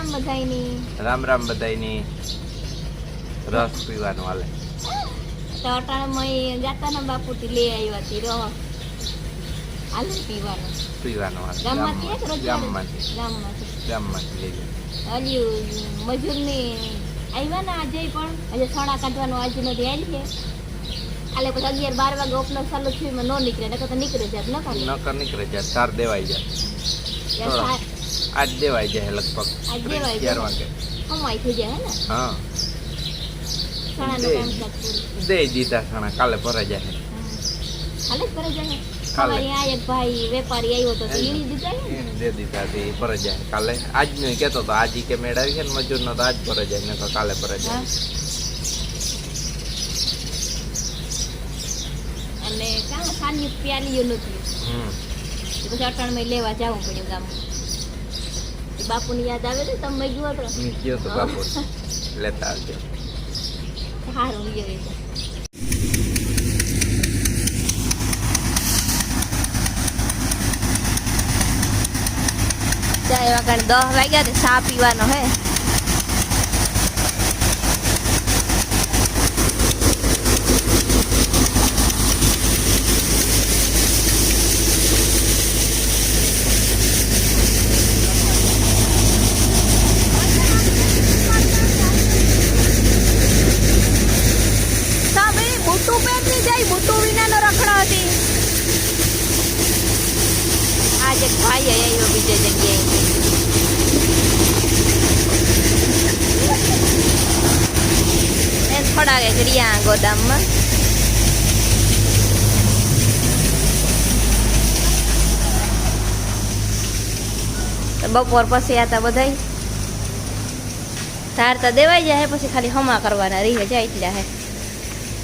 રામ બધાયની. રામ રામ બધાયની રસ પીવાનું હાલે. તો અટાણે જાતા ના બાપુથી લઈ આવ્યા હતી રસ હાલે પીવાનું. પીવાનું હાલે. ગામમાંથી એક રોજ ગામમાંથી. ગામમાંથી. ગામમાંથી લઈ જાય હજી મજૂરની આવ્યા ને આજે પણ. આજે સણા કાઢવાનો આજે નથી આવી છે કાલે પછી અગિયાર બાર વાગે ઓપનર ચાલુ થયું ન નીકળે નકર તો નીકળે જાત નકર નકર નીકળે જાય સાર દેવાઈ જાય આજ દેવાઈ જાય લગભગ આજ દેવાઈ વાગે. કમાઈ થઈ જાય હે ને? હા. દે. દીધા સણા કાલે જાય. જાય? એક ભાઈ વેપારી આવ્યો તો દીધા એને દે દીધા તે ભરાઈ જાય. કાલે આજનું કેતો તો આજી કે મેળાવી છે ને મજૂર નો તો આજ ભરાઈ જાય તો કાલે જાય. અને કામ સાની પ્યાલીઓ નથી. પછી અટાણમાં લેવા જવું પડ્યું ગામમાં. બાપુની યાદ આવે ને તમે ગયો તો હું ગયો તો બાપુ. લેતા આવજો. સારું ગયો એ તો. ચા એવા કારણે દસ વાગ્યા તે ચા પીવાનો હે. પહેરની જાય બુટુ વિનાનો રખડો હતી આજે ભાઈ આવ્યો બીજે જગ્યાએ એ થોડા કે ઘડિયા ગોદામમાં તો બપોર પછી આતા બધાય ધાર તો દેવાઈ જાય પછી ખાલી હમા કરવાના રહી જાય એટલા હે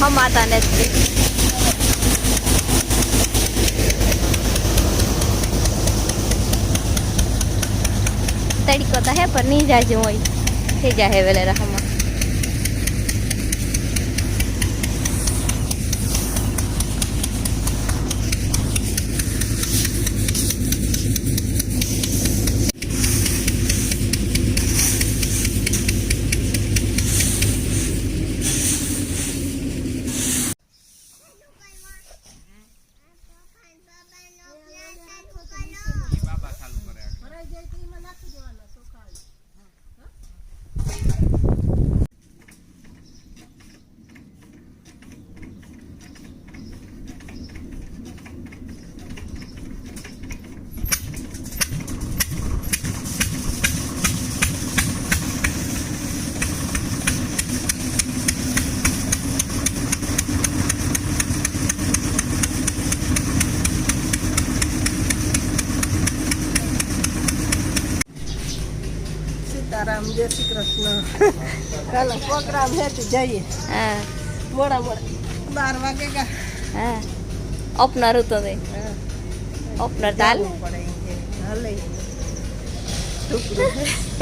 હમાતા નથી તડકો તો હે પણ નહીં જાજુ હોય થઈ જાય વેલે રહમાં જય શ્રી કૃષ્ણ કાલે પ્રોગ્રામ હે તો જઈએ હા મોડા મોડા બાર વાગે કા હા ઓપનર હતો તે હા, ઓપનર તાલ જવું પડે ઈ કે. હાલે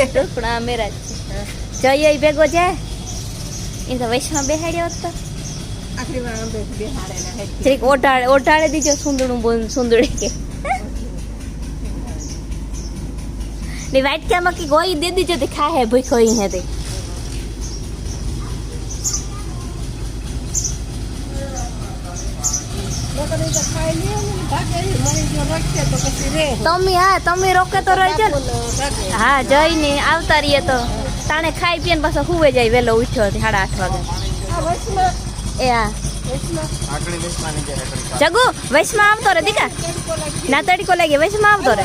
ટુકડા મેરા હા. જઈએ ઈ ભેગો જાય એ તો વૈષ્ણવ બેહાડ્યો હતો આખરી વાર આંબે બેહાડે ને હેઠ. જરીક ઓટાડે ઓટાડે દીજો સુંદડું બોલ સુંદડી કે ની વાઈટ ક્યામાં કે गोई दे दीजिए दिखा है भूख તો પછી રે તમે, હા, તમે રોકે તો રહેજો ને. હા, જઈને આવતા રહીએ તો. તાણે ખાઈ પીને પાછો હુવે જાય વહેલો ઉઠ્યો સાડા આઠ વાગે. એ, હા. જગુ, વૈશમાં આવતો રે દીકા. ના તડકો લાગે વૈશમાં આવતો રે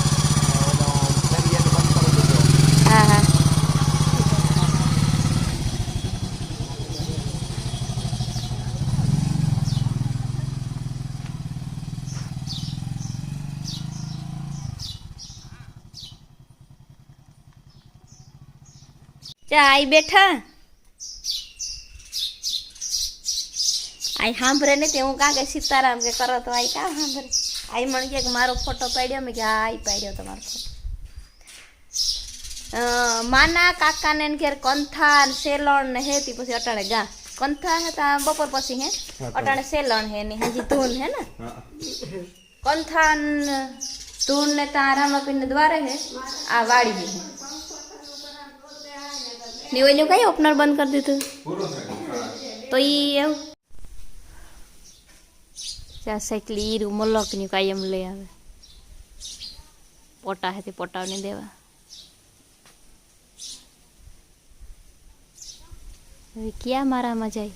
ચા આઈ બેઠા આઈ સાંભળે ને તે હું કાં કે સીતારામ કે કરો તો આઈ કાં સાંભળે આઈ મને કહે કે મારો ફોટો પાડ્યો મેં કે હા આઈ પાડ્યો તમારો ફોટો અ, માના કાકાને ને ઘેર કંથા ને સેલણ ને હેતી પછી અટાણે ગા કંથા હે તા બપોર પછી હે અટાણે સેલણ હે ની હજી ધૂન હે ને કંથા ને ધૂન ને તા રામાપીર ને દ્વારે હે આ વાડી હે ની કઈ ઓપનર બંધ કરી દીધું તો ઈ એવું ત્યાં સાયકલી ઈરું મલકની કાયમ લઈ આવે પોટા હેથી તે નહીં દેવા હવે ક્યાં મારામાં જાય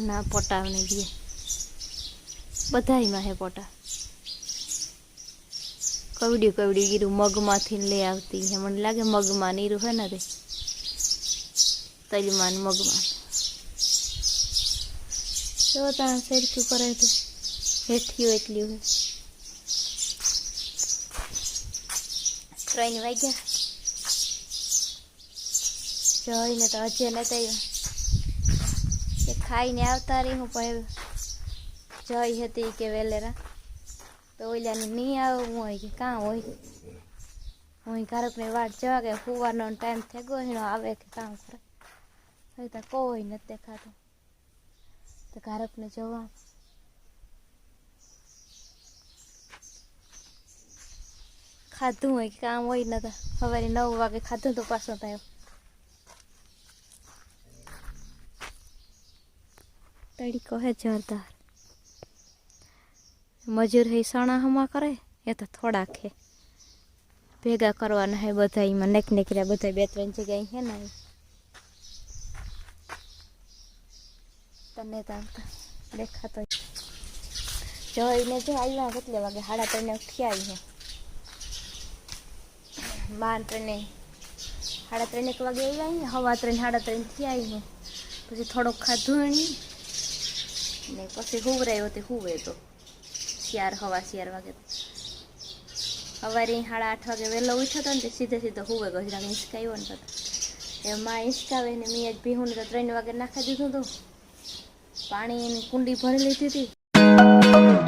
ના પોટાવને દે બધાયમાં હે પોટા કવડી કવડી ગીરું મગમાંથી લઈ આવતી હે મને લાગે મગમાં નીરું હે ને તે. તલમાં મગમાં. જો ત્યાં સરખું કરે તો હેઠિયું એટલી હોય. ત્રણ વાગ્યા. જોઈને તો હજે આવ્યા. કે ખાઈને આવતા રહી હું, પણ જઈ હતી કે વેલેરા. તો ઓલાને નહીં આવું હોય કે કાં હોય. હું ઘરકને વાટ જવા કે ફુવાનો ટાઈમ થઈ ગયો એનો આવે કે કામ કરે. હવે કોઈ નથી દેખાતો. તો ઘરકને જવા. ખાધું હોય કે કામ હોય નતા સવારે નવ વાગે ખાધું તો પાછો થયો તડીકો હે જોરદાર. મજૂર હે સણા હમા કરે એ તો થોડાક હે ભેગા કરવાના હે બધા એમાં નેક નીકળ્યા બધા બે ત્રણ જગ્યાએ હે ને તને તો આવતા દેખાતો જોઈને જો આવ્યા કેટલે વાગે સાડા ત્રણે ઉઠી આવી હે બાર ત્રણે સાડા ત્રણ એક વાગે આવ્યા અહીંયા હવા ત્રણ સાડા ત્રણ થી આવી હું પછી થોડોક ખાધું એની ને પછી હુવરાયો તે હુવે તો ચાર હવા ચાર વાગે સવારે સાડા આઠ વાગે વહેલો ઉઠ્યો હતો ને સીધે સીધો હુવે ગજરાક હિંચકાયો ને તો એમાં હિંચકાવે ને મેં જ ને તો ત્રણ વાગે નાખી દીધું હતું પાણીની કુંડી ભરી લીધી હતી.